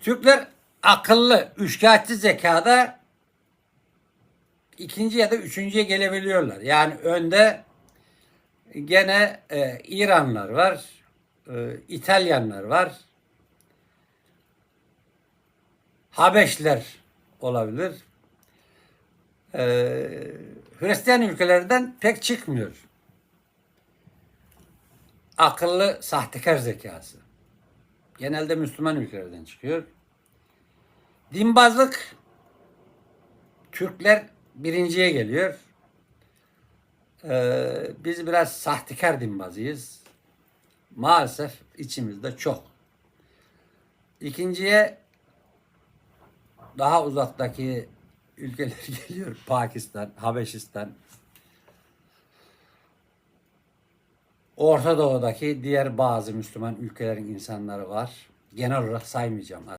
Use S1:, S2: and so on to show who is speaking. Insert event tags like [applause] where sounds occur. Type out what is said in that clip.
S1: Türkler akıllı, üçkağıtçı zekada ikinci ya da üçüncüye gelebiliyorlar. Yani önde gene e, İranlar var, e, İtalyanlar var, Habeşler olabilir. E, Hristiyan ülkelerden pek çıkmıyor. Akıllı sahtekar zekası. Genelde Müslüman ülkelerden çıkıyor. Dinbazlık Türkler birinciye geliyor. Ee, biz biraz sahtekar dinbazıyız. Maalesef içimizde çok. İkinciye daha uzaktaki ülkeler [laughs] geliyor. Pakistan, Habeşistan. Orta Doğu'daki diğer bazı Müslüman ülkelerin insanları var. Genel olarak saymayacağım.